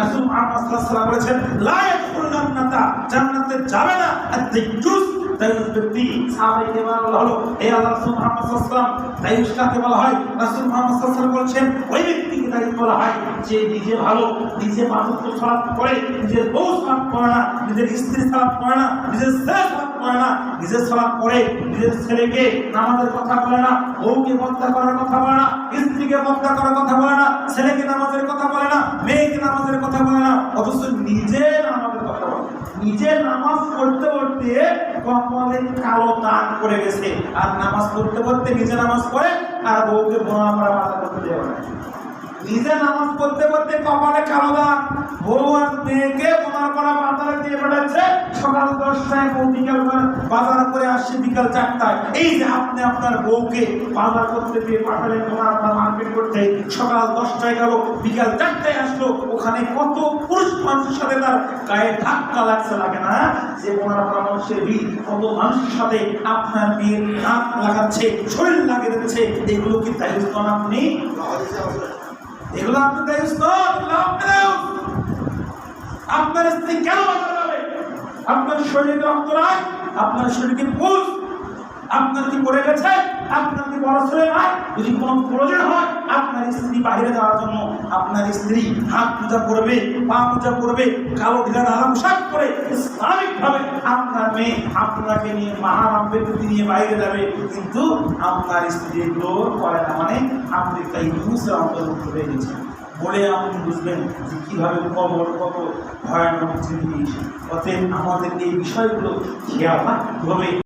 রাসূল মুহাম্মদ সাল্লাল্লাহু আলাইহি ওয়াসাল্লাম বলেছেন, লা যাবে না কেরাম হলো রাসূল মুহাম্মদ সাল্লাল্লাহু আলাইহি বলা হয়, রাসূল মুহাম্মদ সাল্লাল্লাহু ওই ব্যক্তিকে বলা হয় যে নিজে ভালো, নিজে মাহুত্ব সালাত করে নিজের বউ সালাত করে না, নিজের স্ত্রী সালাত করে না, নিজের সালাত করে না, নিজের সালাত করে নিজের ছেলেকে নামাজের কথা বলে না, বউকে হত্যা করার কথা বলে না, স্ত্রীকে হত্যা করার কথা বলে না, ছেলেকে নামাজের কথা বলে না মেয়েকে নামাজের কথা বলে না অথচ নিজে নামাজের কথা নিজে নামাজ পড়তে পড়তে কপালে কালো দাগ করে গেছে। আর নামাজ পড়তে পড়তে নিজে নামাজ পড়ে, আর বউকে বোনা মারা মাথা করতে না নিজে নামাজ পড়তে পড়তে কপালে কালো দাগ। বউ আর মেয়েকে বোনা করা দিয়ে সকাল দশটায় বউ বিকাল বাজার করে আসছে বিকাল চারটায়। এই যে আপনি আপনার বউকে বাজার করতে দিয়ে পাঠালেন মার্কেট করতে সকাল দশটায় গেল, বিকাল চারটায় আসলো। ওখানে কত পুরুষ মানুষের সাথে তার গায়ে ধাক্কা লাগছে, লাগে না? যে ওনার পরামর্শের ভিড়, কত মানুষের সাথে আপনার মেয়ের নাক লাগাচ্ছে, শরীর লাগিয়ে দিচ্ছে। এগুলো কি তাই আপনি? এগুলো আপনার দায়িত্ব আপনার দায়িত্ব। স্ত্রী কেন আপনার শরীরে রক্ত নাই, আপনার শরীরকে পুষ আপনার কি পড়ে গেছে? আপনার কি বড় ছেলে নাই? যদি কোনো প্রয়োজন হয় আপনার স্ত্রী বাইরে যাওয়ার জন্য আপনার স্ত্রী হাত পূজা করবে, পা পূজা করবে, কালো ঢিলা ঢালা পোশাক করে ইসলামিক ভাবে আপনার মেয়ে আপনাকে নিয়ে মাহারাম ব্যক্তি নিয়ে বাইরে যাবে। কিন্তু আপনার স্ত্রী এগুলো করে না মানে আপনি তাই নিউজের অন্তর্ভুক্ত হয়ে গেছেন। বলে আপনি বুঝবেন যে কীভাবে কবর কত ভয়ানক জিনিস। অতএব আমাদের এই বিষয়গুলো খেয়াল রাখতে হবে।